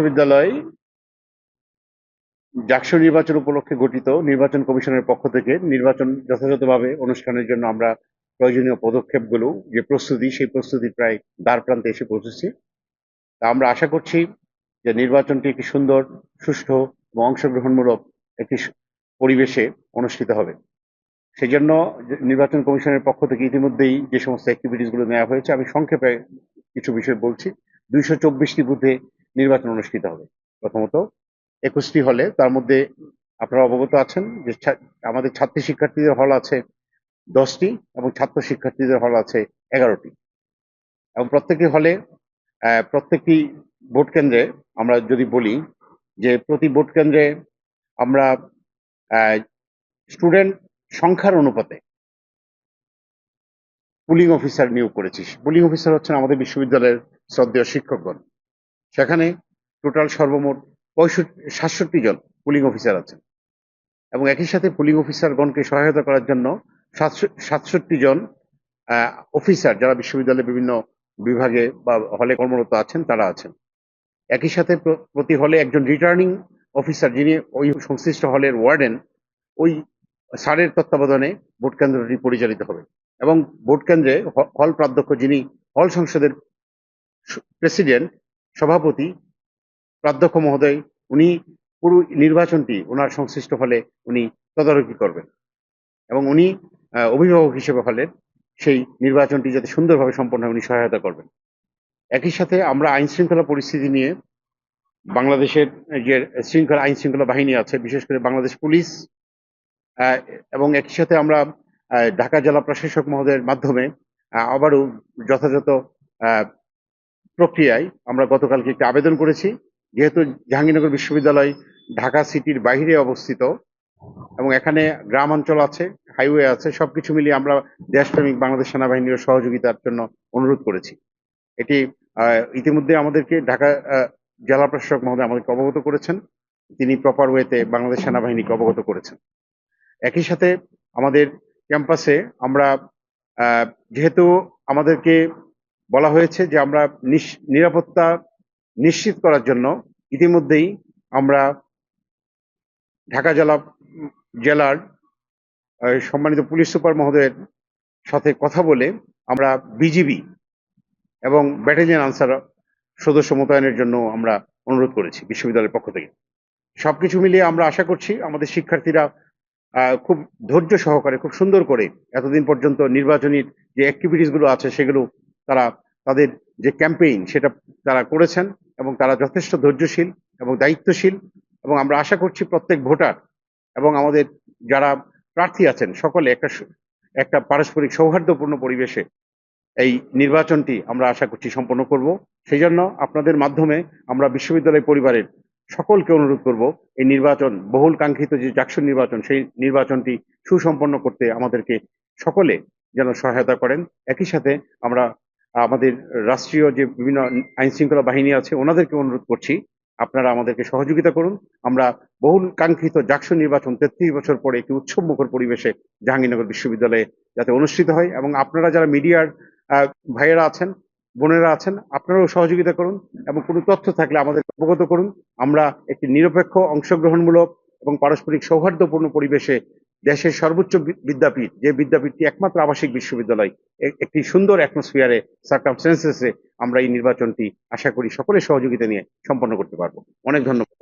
বিশ্ববিদ্যালয় জাকসু নির্বাচন উপলক্ষে গঠিত নির্বাচন কমিশনের পক্ষ থেকে নির্বাচন যথাযথভাবে অনুষ্ঠানের জন্য আমরা প্রয়োজনীয় পদক্ষেপগুলো, যে প্রস্তুতি, সেই প্রস্তুতি প্রায় দ্বার প্রান্তে এসে পৌঁছেছি। আমরা আশা করছি যে নির্বাচনটি একটি সুন্দর, সুষ্ঠু এবং অংশগ্রহণমূলক একটি পরিবেশে অনুষ্ঠিত হবে। সেই জন্য নির্বাচন কমিশনের পক্ষ থেকে ইতিমধ্যেই যে সমস্ত অ্যাক্টিভিটিসগুলো নেওয়া হয়েছে, আমি সংক্ষেপে কিছু বিষয় বলছি। দুইশো চব্বিশটি বুথে নির্বাচন অনুষ্ঠিত হবে। প্রথমত, একুশটি হলে তার মধ্যে আপনারা অবগত আছেন যে আমাদের ছাত্রী শিক্ষার্থীদের হল আছে দশটি এবং ছাত্র শিক্ষার্থীদের হল আছে এগারোটি। এবং প্রত্যেকটি হলে প্রত্যেকটি ভোট কেন্দ্রে আমরা যদি বলি যে প্রতি ভোট কেন্দ্রে আমরা স্টুডেন্ট সংখ্যার অনুপাতে পুলিং অফিসার নিয়োগ করেছি। পুলিং অফিসার হচ্ছেন আমাদের বিশ্ববিদ্যালয়ের শ্রদ্ধেয় শিক্ষকগণ। সেখানে টোটাল সর্বমোট পঁয়ষট্টি, সাতষট্টি জন পুলিং অফিসার আছেন। এবং একই সাথে পুলিং অফিসারগণকে সহায়তা করার জন্য সাতষট্টি জন অফিসার যারা বিশ্ববিদ্যালয়ের বিভিন্ন বিভাগে বা হলে কর্মরত আছেন, তারা আছেন। একই সাথে প্রতি হলে একজন রিটার্নিং অফিসার যিনি ওই সংশ্লিষ্ট হলের ওয়ার্ডেন, ওই সারের তত্ত্বাবধানে ভোট কেন্দ্রটি পরিচালিত হবে। এবং ভোট কেন্দ্রে হল প্রাধ্যক্ষ যিনি হল সংসদের প্রেসিডেন্ট সভাপতি প্রাধ্যক্ষ মহোদয়, উনি পুরো নির্বাচনটি ওনার সংশ্লিষ্ট হলে উনি তদারকি করবেন এবং উনি অভিভাবক হিসেবে হলের সেই নির্বাচনটি যাতে সুন্দরভাবে সম্পন্ন হয়, উনি সহায়তা করবেন। একই সাথে আমরা আইন শৃঙ্খলা পরিস্থিতি নিয়ে বাংলাদেশের যে শৃঙ্খলা, আইন শৃঙ্খলা বাহিনী আছে, বিশেষ করে বাংলাদেশ পুলিশ এবং একই সাথে আমরা ঢাকা জেলা প্রশাসক মহোদয়ের মাধ্যমে আবারও যথাযথ প্রক্রিয়ায় আমরা গতকালকে একটি আবেদন করেছি, যেহেতু জাহাঙ্গীরনগর বিশ্ববিদ্যালয় ঢাকা সিটির বাইরে অবস্থিত এবং এখানে গ্রাম অঞ্চল আছে, হাইওয়ে আছে, সবকিছু মিলিয়ে আমরা দেশপ্রেমিক বাংলাদেশ সেনাবাহিনীর সহযোগিতার জন্য অনুরোধ করেছি। এটি ইতিমধ্যে আমাদেরকে ঢাকা জেলা প্রশাসক মহোদয় আমাদেরকে অবগত করেছেন, তিনি প্রপার ওয়েতে বাংলাদেশ সেনাবাহিনীকে অবগত করেছেন। একই সাথে আমাদের ক্যাম্পাসে আমরা যেহেতু আমাদেরকে বলা হয়েছে যে আমরা নিরাপত্তা নিশ্চিত করার জন্য ইতিমধ্যেই আমরা ঢাকা জেলা, জেলার সম্মানিত পুলিশ সুপার মহোদয়ের সাথে কথা বলে আমরা বিজিবি এবং ব্যাটালিয়ন আনসার সদস্য মোতায়েনের জন্য আমরা অনুরোধ করেছি বিশ্ববিদ্যালয়ের পক্ষ থেকে। সবকিছু মিলিয়ে আমরা আশা করছি আমাদের শিক্ষার্থীরা খুব ধৈর্য সহকারে, খুব সুন্দর করে এতদিন পর্যন্ত নির্বাচনী যে অ্যাক্টিভিটিসগুলো আছে সেগুলো তারা তাদের যে ক্যাম্পেইন সেটা তারা করেছেন এবং তারা যথেষ্ট ধৈর্যশীল এবং দায়িত্বশীল এবং আমরা আশা করছি প্রত্যেক ভোটার এবং আমাদের যারা প্রার্থী আছেন সকলে একটা একটা পারস্পরিক সৌহার্দ্যপূর্ণ পরিবেশে এই নির্বাচনটি আমরা আশা করছি সম্পন্ন করব। সেই জন্য আপনাদের মাধ্যমে আমরা বিশ্ববিদ্যালয় পরিবারের সকলকে অনুরোধ করব এই নির্বাচন বহুল কাঙ্ক্ষিত যে জাকসুর নির্বাচন, সেই নির্বাচনটি সুসম্পন্ন করতে আমাদেরকে সকলে যেন সহায়তা করেন। একই সাথে আমরা আমাদের রাষ্ট্রীয় যে বিভিন্ন আইন শৃঙ্খলা বাহিনী আছে, ওনাদেরকে অনুরোধ করছি, আপনারা আমাদেরকে সহযোগিতা করুন। আমরা বহুল কাঙ্ক্ষিত জাকসু নির্বাচন তেত্রিশ বছর পরে একটি উৎসবমুখর পরিবেশে জাহাঙ্গীরনগর বিশ্ববিদ্যালয়ে যাতে অনুষ্ঠিত হয় এবং আপনারা যারা মিডিয়ার ভাইয়েরা আছেন, বোনেরা আছেন, আপনারাও সহযোগিতা করুন এবং কোনো তথ্য থাকলে আমাদের অবগত করুন। আমরা একটি নিরপেক্ষ অংশগ্রহণমূলক এবং পারস্পরিক সৌহার্দ্যপূর্ণ পরিবেশে দেশের সর্বোচ্চ বিদ্যাপীঠ, যে বিদ্যাপীঠটি একমাত্র আবাসিক বিশ্ববিদ্যালয় একটি সুন্দর অ্যাটমসফিয়ারে সার্কামস্টেন্সেসে আমরা এই নির্বাচনটি আশা করি সকলের সহযোগিতা নিয়ে সম্পন্ন করতে পারব। অনেক ধন্যবাদ।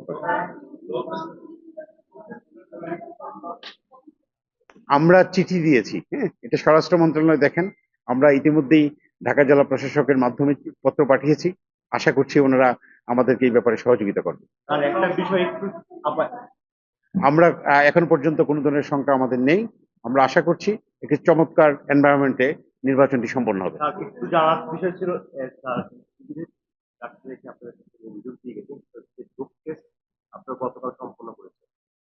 আমরা চিঠি দিয়েছি হ্যাঁ? এটা স্বরাষ্ট্র মন্ত্রণালয় দেখেন। আমরা ইতিমধ্যেই ঢাকা জেলা প্রশাসকের মাধ্যমে পত্র পাঠিয়েছি। আশা করছি ওনারা আমাদেরকে এই ব্যাপারে সহযোগিতা করবে আর একটা বিষয় একটু আমরা এখন পর্যন্ত কোনো ধরনের সংখ্যা আমাদের নেই। আমরা আশা করছি একটি চমৎকার এনভায়রনমেন্টে নির্বাচনটি সম্পন্ন হবে। বিষয় ছিল আপনারা গতকাল সম্পন্ন করেছেন।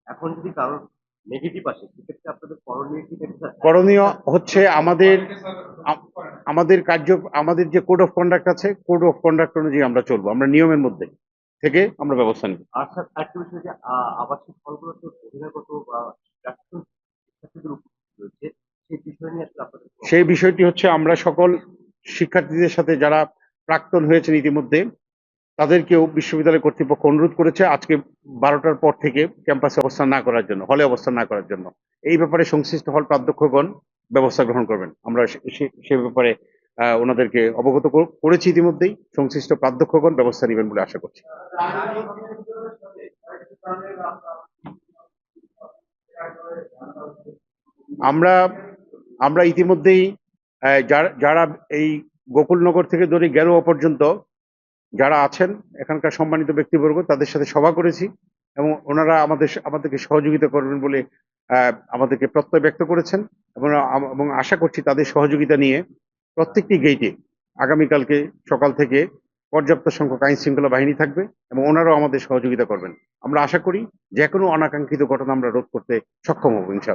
এখন যদি কারোর নেগেটিভ আসে সেক্ষেত্রে আপনাদের করণীয় কি করণীয় হচ্ছে আমাদের আমাদের কার্য আমাদের যে কোড অফ কন্ডাক্ট আছে কোড অফ কন্ডাক্ট অনুযায়ী আমরা চলবো আমরা নিয়মের মধ্যে। থেকে আমরা ব্যবস্থা নিব। আবাসিক হলগুলোতে বহিরাগত বা সেই বিষয়টি হচ্ছে আমরা সকল শিক্ষার্থীদের সাথে যারা প্রাক্তন হয়েছেন ইতিমধ্যে তাদেরকেও বিশ্ববিদ্যালয় কর্তৃপক্ষ অনুরোধ করেছে আজকে বারোটার পর থেকে ক্যাম্পাসে অবস্থান না করার জন্য হলে অবস্থান না করার জন্য। এই ব্যাপারে সংশ্লিষ্ট হল প্রাধ্যক্ষগণ ব্যবস্থা গ্রহণ করবেন। আমরা সে- ব্যাপারে ওনাদেরকে অবগত করেছি ইতিমধ্যেই। সংশ্লিষ্ট প্রাধ্যক্ষগণ ব্যবস্থা নেবেন বলে আশা করছি। আমরা আমরা ইতিমধ্যেই যারা- এই গোকুলনগর থেকে ধরে গেরোয়া পর্যন্ত যারা আছেন, এখানকার সম্মানিত ব্যক্তিবর্গ, তাদের সাথে সভা করেছি এবং ওনারা আমাদের আমাদেরকে সহযোগিতা করবেন বলে আমাদেরকে প্রত্যয় ব্যক্ত করেছেন এবং আশা করছি তাদের সহযোগিতা নিয়ে প্রত্যেকটি গেইটে আগামীকালকে সকাল থেকে পর্যাপ্ত সংখ্যক আইন শৃঙ্খলা বাহিনী থাকবে এবং ওনারাও আমাদের সহযোগিতা করবেন। আমরা আশা করি যে কোনো অনাকাঙ্ক্ষিত ঘটনা আমরা রোধ করতে সক্ষম হব রয়েছে।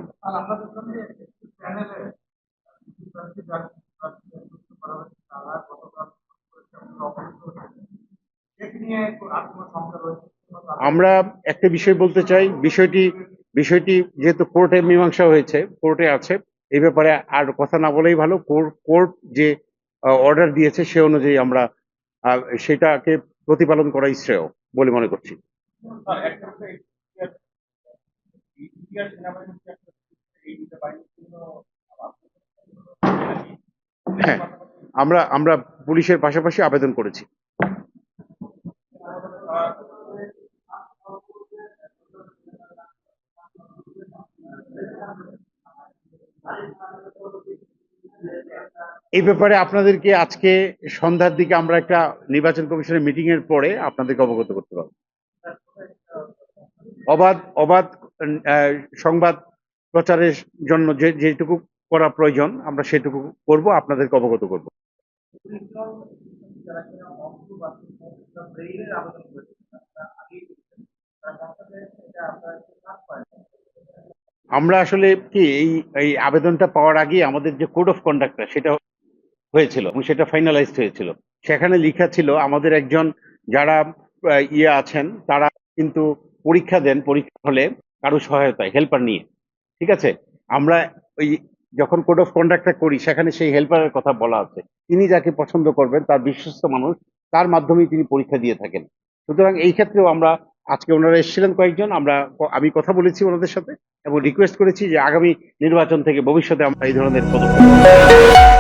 আমরা একটা বিষয় বলতে চাই বিষয়টি বিষয়টি যেহেতু কোর্টে মীমাংসা হয়েছে কোর্টে আছে এই ব্যাপারে আর কথা না বলেই ভালো। কোর- কোর্ট যে অর্ডার দিয়েছে সে অনুযায়ী আমরা সেটাকে প্রতিপালন করাই শ্রেয় বলে মনে করছি। হ্যাঁ আমরা আমরা পুলিশের পাশাপাশি আবেদন করেছি। এই ব্যাপারে আপনাদেরকে আজকে সন্ধ্যার দিকে আমরা একটা নির্বাচন কমিশনের মিটিং এর পরে আপনাদেরকে অবগত করতে পারব। অবাধ অবাধ সংবাদ প্রচারের জন্য যে, যেটুকু করা প্রয়োজন, আমরা সেটুকু করব, আপনাদেরকে অবগত করব। আমরা আসলে কি, এই এই আবেদনটা পাওয়ার আগে আমাদের যে কোড অফ কন্ডাক্টটা সেটা হয়েছিল এবং সেটা ফাইনালাইজড হয়েছিল। সেখানে লেখা ছিল, আমাদের একজন যারা ইয়ে আছেন, তারা কিন্তু পরীক্ষা দেন, পরীক্ষা হলে কারও সহায়তায় হেল্পার নিয়ে। ঠিক আছে? আমরা ওই যখন কোড অফ কন্ডাক্টটা করি, সেখানে সেই হেল্পারের কথা বলা আছে। তিনি যাকে পছন্দ করবেন, তার বিশ্বস্ত মানুষ, তার মাধ্যমেই তিনি পরীক্ষা দিয়ে থাকেন। সুতরাং এই ক্ষেত্রেও আমরা, আজকে ওনারা এসেছিলেন কয়েকজন, আমরা আমি কথা বলেছি ওনাদের সাথে এবং রিকোয়েস্ট করেছি যে আগামী নির্বাচন থেকে ভবিষ্যতে আমরা এই ধরনের পদক্ষেপ